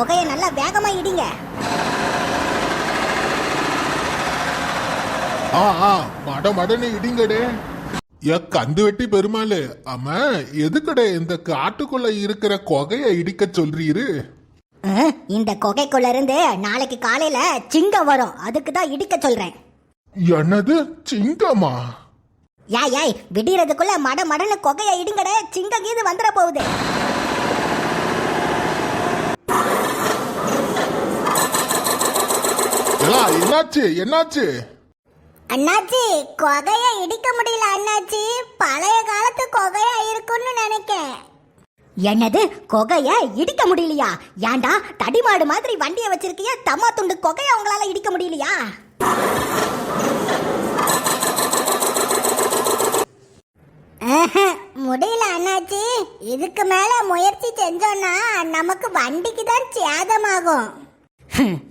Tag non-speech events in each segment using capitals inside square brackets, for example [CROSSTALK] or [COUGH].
கொகையை நல்லா வேகமா இடிங்க. ஆ ஆ மட மடன்னு இடிங்கடே. ஏ கந்து வெட்டி பெருமாளு ஆமா எதுக்கடே இந்த காட்டுக்குள்ள இருக்கிற கொகைய இடிக்க சொல்றீரு? இந்த கொகைக்குள்ள இருந்து நாளைக்கு காலையில சிங்கம் வரும். அதுக்கு தான் இடிக்க சொல்றேன். என்னது? சிங்கமா? ஏய் ஏய் விடியறதுக்குள்ள மட மடன்னு கொகையை இடுங்கடே சிங்கம் கீது வந்துட போகுது. என்னாச்சு? என்னாச்சு? அண்ணாச்சி கொகையை இடிக்க முடியல அண்ணாச்சி. பழைய காலத்து கொகையா இருக்கும்னு நினைக்கேன். என்னது? கொகைய இடிக்க முடியலையா? ஏன்டா தடிமாடு மாதிரி வண்டியை வச்சிருக்கிய தம்மா துண்டு கொகைய உங்களால இடிக்க முடியலையா? முடியல அண்ணாச்சி. இதுக்கு மேல முயற்சி செஞ்சோம்னா நமக்கு வண்டிக்கு தான் சேதமாகும்.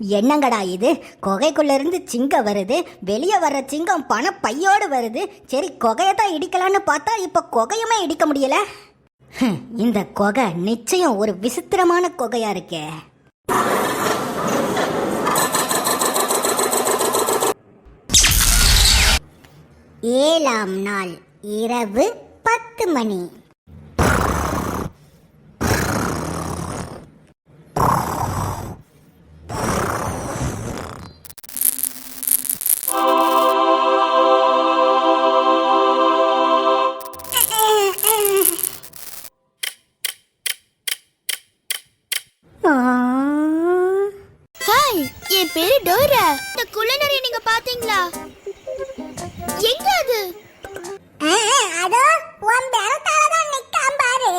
என்னங்கடா இது? குகைக்குள்ளேருந்து சிங்கம் வருது. வெளியே வர்ற சிங்கம் பண பையோடு வருது. சரி குகையை தான் இடிக்கலான்னு பார்த்தா இப்போ குகையுமே இடிக்க முடியல. இந்த குகை நிச்சயம் ஒரு விசித்திரமான குகையா இருக்கே. ஏழாம் நாள் இரவு பத்து மணி. ஹாய் என் பேரு டோரா. இந்த குள்ளநரி நீங்க பாத்தீங்களா எங்க அது? அதோ உன் பேரத்தால தான் நிக்காம பாரு.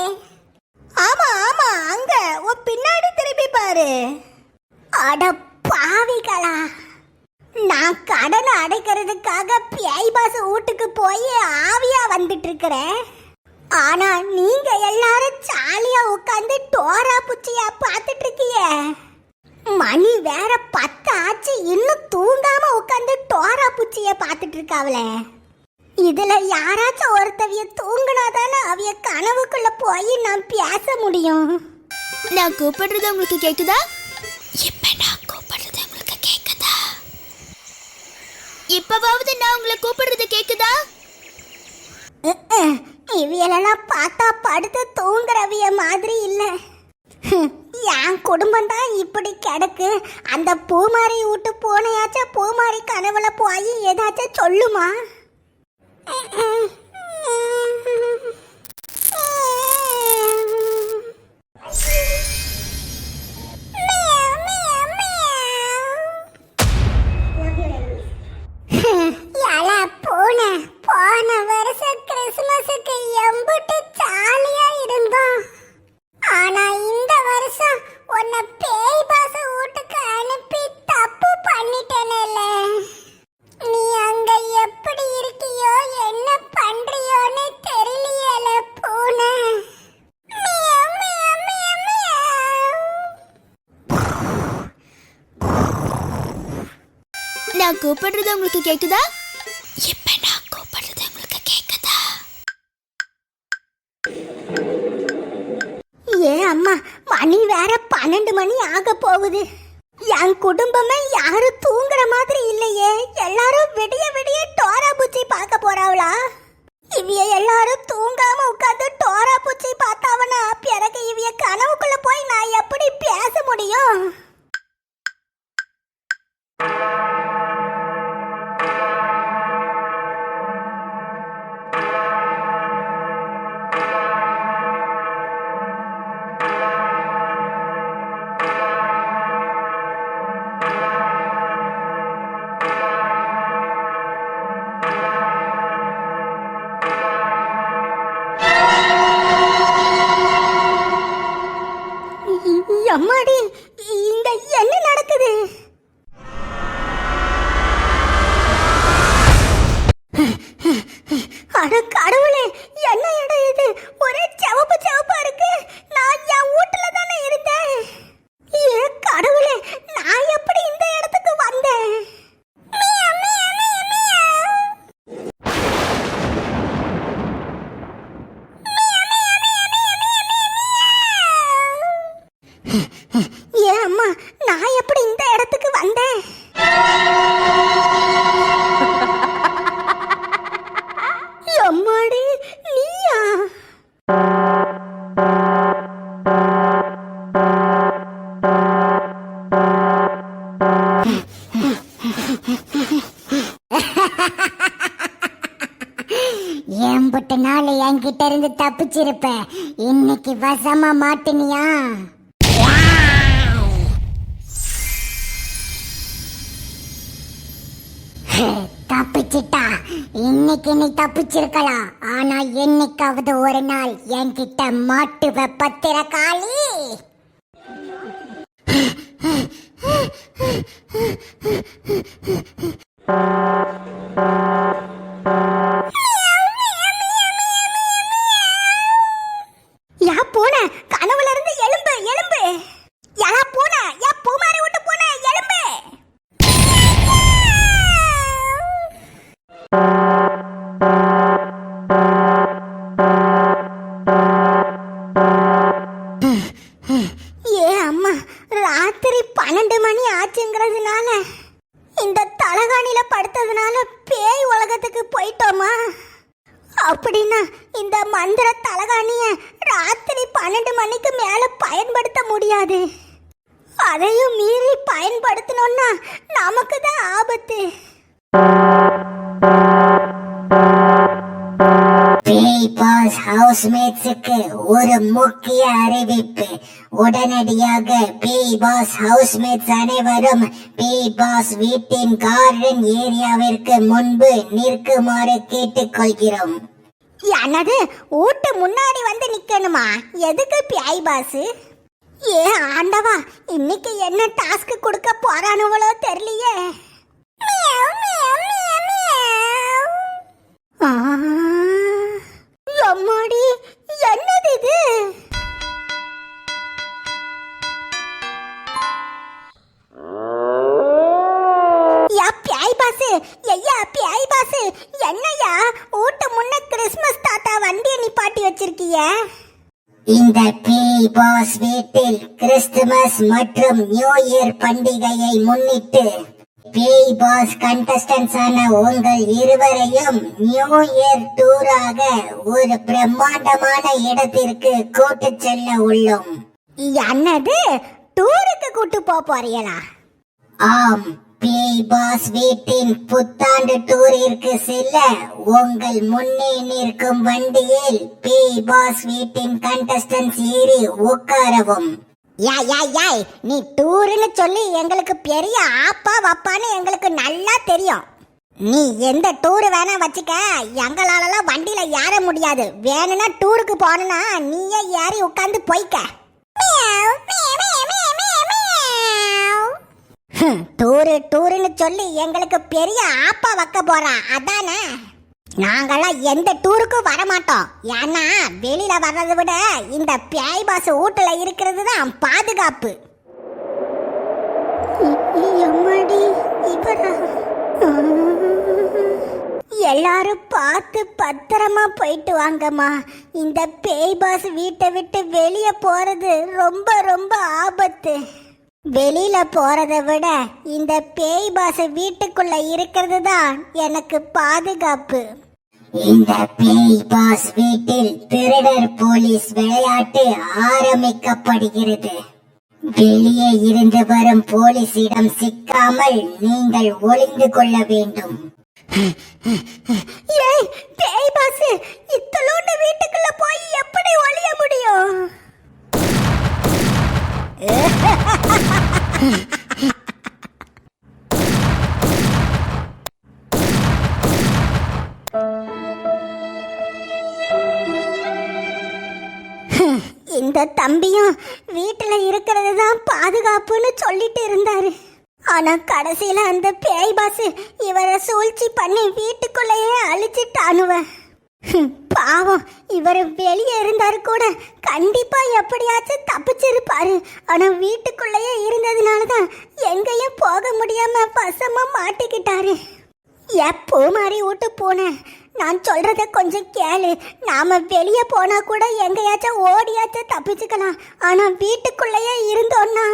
ஆமா ஆமா அங்க உன் பின்னாடி திரும்பி பாரு. அட பாவிகளா. நான் கடனை அடைக்கிறதுக்காக பேய் பாஸ் வீட்டுக்கு போய் ஆவியா வந்துட்டு இருக்கிறேன். ஆனா நீங்க எல்லாரும் ஜாலியா உட்காந்து டோரா புச்சியா பார்த்துட்டு இருக்கீங்க மணி வேற பத்து ஆச்சு இன்னும் தூங்காம உட்காந்து டோரா புச்சிய பார்த்துட்டு இருக்காவளே இதுல யாராச்சும் ஒருத்தவிய தூங்குனாதானே அவிய கனவுக்குள்ள போய் நான் பேச முடியும். நான் கூப்பிடுறது உங்களுக்கு கேக்குதா? இப்ப நான் கூப்பிடுறது உங்களுக்கு கேக்குதா? இப்பவாவது நான் உங்களை கூப்பிடுறது கேக்குதா? இவியலெல்லாம் பார்த்தா படுத்து தூங்குறவிய மாதிரி இல்லை. என் குடும்பம் தான் இப்படி கிடக்கு. அந்த பூமாரி விட்டு போனையாச்சும் பூமாரி கனவுல போய் ஏதாச்சும் சொல்லுமா? உன்னை பேய் பாச வீட்டுக்கு அனுப்பி தப்பு பண்ணிட்டேனேல. நீ அங்க எப்படி இருக்கியோ என்ன பண்றியோன்னு தெரியலையேல பூனை. நான் கூப்பிடுறது உங்களுக்கு கேக்குதா? இப்ப பன்னெண்டு மணி ஆக போகுது. என் குடும்பமே யாரும் தூங்குற மாதிரி இல்லையே. எல்லாரும் விடிய விடிய டோரா பூச்சி பார்க்க போறாவளா? இவிய எல்லாரும் தூங்காம உட்காந்து டோரா பூச்சி பார்த்தாவனா? பிறகு இவிய கனவுக்குள்ள போய் நான் எப்படி பேச முடியும்? அம்மாடி. தப்பிச்சிருப்ப. இன்னைக்கு வசமா மாட்டினியா? தப்பிச்சிட்டா. இன்னைக்கு நீ தப்பிச்சிருக்கலாம். ஆனா என்னைக்காவது ஒரு நாள் என்கிட்ட மாட்டுவ பத்திரக்காளி. ராத்திரி பன்னெண்டு மணி ஆச்சுங்கிறதுனால இந்த தலகாணியில படுத்ததுனால பேய் உலகத்துக்கு போயிட்டோமா? அப்படின்னா இந்த மந்திர தலகாணிய ராத்திரி பன்னெண்டு மணிக்கு மேல பயன்படுத்த முடியாது. அதையும் மீறி பயன்படுத்தணும்னா நமக்கு தான் ஆபத்து. டிஸ்னி பாஸ் ஹவுஸ்மேட்ஸுக்கு ஒரு முக்கிய அறிவிப்பு. உடனடியாக பி பாஸ் ஹவுஸ்மேட்ஸ் அனைவரும் பி பாஸ் வீட்டின் கார்டன் ஏரியாவிற்கு முன்பு நிற்குமாறு கேட்டுக்கொள்கிறோம். எனது ஊட்டு முன்னாடி வந்து நிக்கணுமா? எதுக்கு பேய் பாஸ்? ஏ ஆண்டவா இன்னைக்கு என்ன டாஸ்க் கொடுக்க போறானுவளோ தெரியலையே. ஆ, எம்மாடி என்னது இது? ஐயா பியாய் பாசு. என்னையா ஊட்ட முன்ன கிறிஸ்மஸ் தாத்தா வண்டியை நிப்பாட்டி வச்சிருக்கிய? இந்த பேய் பாஸ் வீட்டில் கிறிஸ்துமஸ் மற்றும் நியூ இயர் பண்டிகையை முன்னிட்டு பேய் பாஸ் ஆன உங்கள் இருவரையும் நியூ இயர் டூராக ஒரு பிரம்மாண்டமான இடத்திற்கு கூட்டு செல்ல உள்ளோம். என்னது? டூருக்கு கூட்டு போக போறீங்களா? ஆம் பேய் பாஸ் வீட்டின் புத்தாண்டு டூரிற்கு செல்ல உங்கள் முன்னே நிற்கும் வண்டியில் பேய் பாஸ் வீட்டின் கண்டஸ்டன்ஸ் ஏறி உட்காரவும். யாய் யாய் யாய் நீ டூருன்னு சொல்லி எங்களுக்கு பெரிய ஆப்பா வப்பான்னு எங்களுக்கு நல்லா தெரியும். நீ எந்த டூர் வேணா வச்சுக்க. எங்களாலலாம் வண்டியில் ஏற முடியாது. வேணும்னா டூருக்கு போனா நீயே ஏறி உட்காந்து போய்க்க. டூரு டூருன்னு சொல்லி எங்களுக்கு பெரிய ஆப்பா வைக்க போறான் அதானே? நாங்கெல்லாம் எந்த டூருக்கும் வர மாட்டோம் ஏன்னா வெளியில வர்றதை விட இந்த பேய் பாஸ் வீட்டுல இருக்கிறது தான் பாதுகாப்பு. எல்லாரும் பார்த்து பத்திரமா போயிட்டு வாங்கம்மா. இந்த பேய் பாஸ் வீட்டை விட்டு வெளியே போறது ரொம்ப ரொம்ப ஆபத்து. வெளியில போறதை விட இந்த பேய் பாஸ் வீட்டுக்குள்ள இருக்கிறது தான் எனக்கு பாதுகாப்பு. இந்த பேய் பாஸ் வீட்டில் திருடர் போலீஸ் விளையாட்டு ஆரம்பிக்கப்படுகிறது. வெளியே இருந்து வரும் போலீசிடம் சிக்காமல் நீங்கள் ஒளிந்து கொள்ள வேண்டும். ஏய் பேய் பாஸ் இத்தலோண்டு வீட்டுக்குள்ள போய் எப்படி ஒளிய முடியும்? [LAUGHS] இந்த தம்பியும் வீட்டுல இருக்கிறது தான் பாதுகாப்புன்னு சொல்லிட்டு இருந்தாரு. ஆனா கடைசியில அந்த பேய் பாஸ் இவரை சூழ்ச்சி பண்ணி வீட்டுக்குள்ளேயே அழிச்சிட்டானுவ. [LAUGHS] பாவம் இவர் வெளியே இருந்தாரு கூட கண்டிப்பா எப்படியாச்சும் தப்பிச்சிருப்பாரு. ஆனா வீட்டுக்குள்ளேயே இருந்ததுனால தான் எங்கேயும் போக முடியாம பசமா மாட்டிக்கிட்டாரு. எப்போ மாதிரி விட்டு போனேன் நான் சொல்றத கொஞ்சம் கேளு. நாம வெளியே போனா கூட எங்கேயாச்சும் ஓடியாச்சும் தப்பிச்சுக்கலாம். ஆனா வீட்டுக்குள்ளேயே இருந்தோம்னா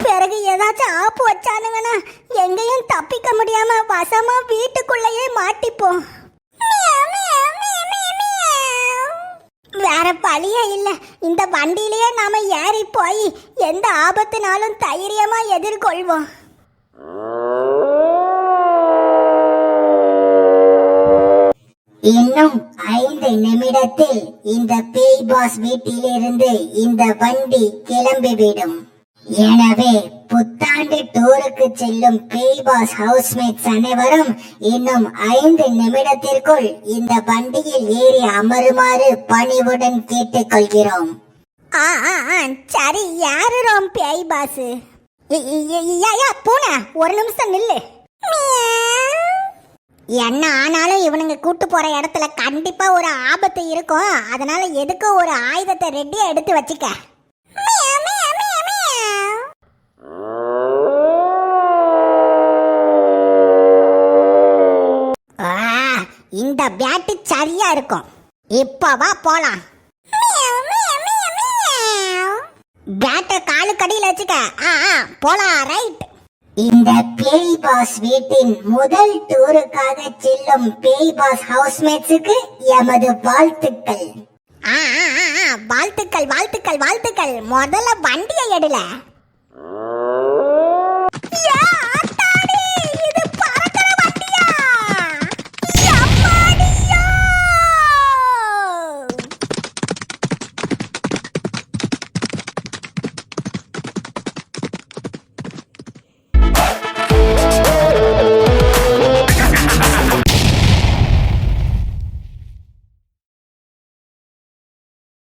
பிறகு ஏதாச்சும் ஆப்பு வச்சானுங்கன்னா எங்கேயும் தப்பிக்க முடியாம வசமா வீட்டுக்குள்ளேயே மாட்டிப்போம். வேற வழியே இல்லை. இந்த வண்டியிலேயே நாம ஏறி போய் எந்த ஆபத்துனாலும் தைரியமா எதிர்கொள்வோம். இன்னும் ஐந்து நிமிடத்தில் இந்த பேய் பாஸ் வீட்டிலிருந்து இந்த வண்டி கிளம்பிவிடும். எனவே புத்தாண்டு டூருக்கு செல்லும் பேய் பாஸ் ஹவுஸ்மேட்ஸ் அனைவரும் இன்னும் ஐந்து நிமிடத்திற்குள் இந்த வண்டியில் ஏறி அமருமாறு பணிவுடன் கேட்டுக்கொள்கிறோம். ஆ ஆ ஆ சரி யாரு ரோம் பேய் பாஸ் பூனை ஒரு நிமிஷம் நில்லு. என்ன ஆனாலும் இவனுங்க கூட்டு போற இடத்துல கண்டிப்பா ஒரு ஆபத்து இருக்கும். அதனால எதுக்கும் ஒரு ஆயுதத்தை ரெடியா எடுத்து வச்சுக்க ஆ, இந்த சரியா இருக்கும். இப்ப வா போலாம். பேட்டை காலு கடியில வச்சுக்க. ஆ ஆ, போலாம் ரைட் இந்த பேய் பாஸ் வீட்டின் முதல் டூருக்காக செல்லும் பேய் பாஸ் ஹவுஸ்மேட்ஸுக்கு எமது வாழ்த்துக்கள். ஆ, வாழ்த்துக்கள் வாழ்த்துக்கள் வாழ்த்துக்கள். முதல்ல வண்டியை எடுல!